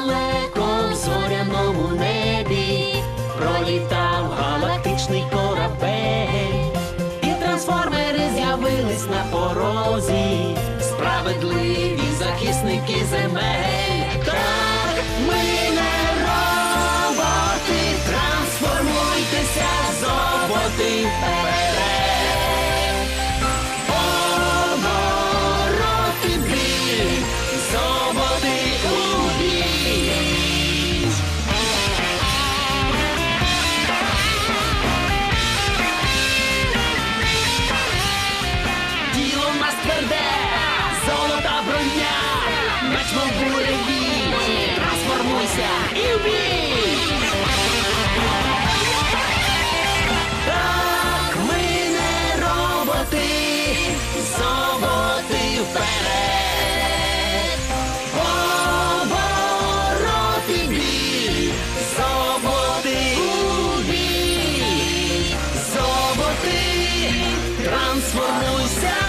далеко в зоряному небі, пролітав галактичний корабель, і трансформери з'явились на порозі, справедливі захисники земель. Так ми не роботи, трансформуйтеся, зоботи. тверде, золота броня, меч мов буревій, трансформуйся і в бій! Так ми не роботи, зоботи вперед, обороти бій, зоботи у бій, зоботи трансформуйся.